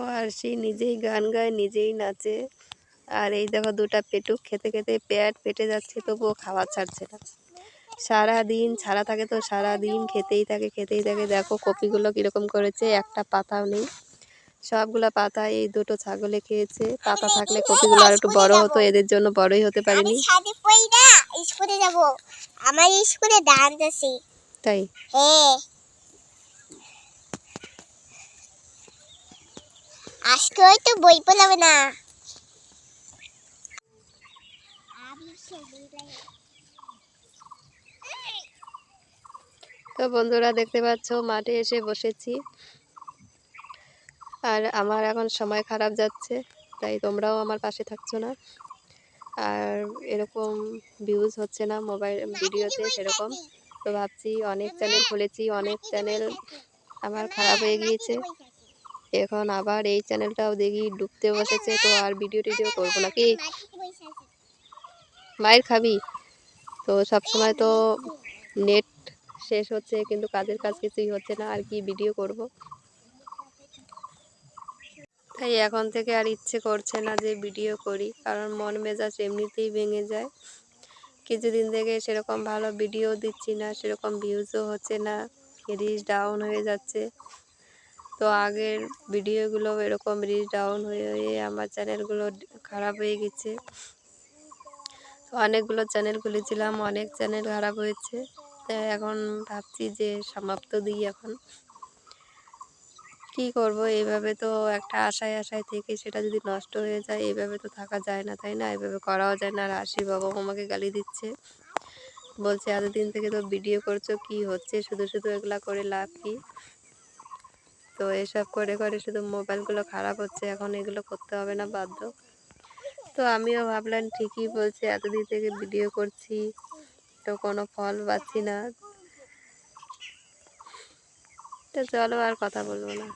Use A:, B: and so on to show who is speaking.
A: ফার্সি নিজেই গান গায় নিজেই নাচে। আর এই দেখো দুটা পেটুক খেতে খেতে পেট পেটে যাচ্ছে তবুও খাওয়া ছাড়ছে না। সারা দিন ছাড়া থাকে তো সারা দিন খেতেই থাকে খেতেই থাকে। দেখো কপিগুলো কীরকম করেছে একটা পাতাও নেই। সবগুলা পাতা এই দুটো ছাগলে খেয়েছে। পাতা থাকলে কপিগুলো আর একটু বড় হতো এদের জন্য বড়ই হতে পারেনি।
B: আমি ছাদে পড়ি না স্কুলে যাব। আমার স্কুলে ডান্স আছে।
A: তাই?
B: হ্যাঁ। আজকে হয়তো বই পড়াবে না।
A: তো বন্ধুরা দেখতে পাচ্ছ, মাঠে এসে বসেছি। আর আমার এখন সময় খারাপ যাচ্ছে, তাই তোমরাও আমার পাশে থাকছো না। আর এরকম ভিউজ হচ্ছে না মোবাইল ভিডিওতে সেরকম। তো ভাবছি, অনেক চ্যানেল খুলেছি, অনেক চ্যানেল আমার খারাপ হয়ে গিয়েছে। এখন আবার এই চ্যানেলটাও দেখি, ডুবতে বসেছে, তো আর ভিডিও টিডিও করব নাকি? মায়ের খাবি? তো সবসময় তো নেট শেষ হচ্ছে, কিন্তু কাজের কাজ কিছুই হচ্ছে না, আর কি ভিডিও করব? তাই এখন থেকে আর ইচ্ছে করছে না যে ভিডিও করি, কারণ মন মেজাজ এমনিতেই ভেঙে যায়। কিছুদিন থেকে সেরকম ভালো ভিডিও দিচ্ছি না, সেরকম ভিউজও হচ্ছে না রিচ ডাউন হয়ে যাচ্ছে। তো আগের ভিডিওগুলো এরকম রিচ ডাউন হয়ে হয়ে আমার চ্যানেলগুলো খারাপ হয়ে গেছে। অনেকগুলো চ্যানেল খুলেছিলাম, অনেক চ্যানেল খারাপ হয়েছে। তাই এখন ভাবছি যে সমাপ্ত দিই এখন। কি করব? এইভাবে তো একটা আশায় আশায় থেকে সেটা যদি নষ্ট হয়ে যায়, এইভাবে তো থাকা যায় না, তাই না? এইভাবে করাও যায় না। আর আশি বাবা আমাকে গালি দিচ্ছে। বলছে, এতদিন থেকে তো ভিডিও করছ, কি হচ্ছে? শুধু শুধু এগুলা করে লাভ কি? তো এসব করে করে শুধু মোবাইলগুলো খারাপ হচ্ছে, এখন এগুলো করতে হবে না বাধ্য। তো আমিও ভাবলাম ঠিকই বলছে, এতদিন থেকে ভিডিও করছি, তো কোনো ফল পাচ্ছি না। তো চলো আর কথা বলব না।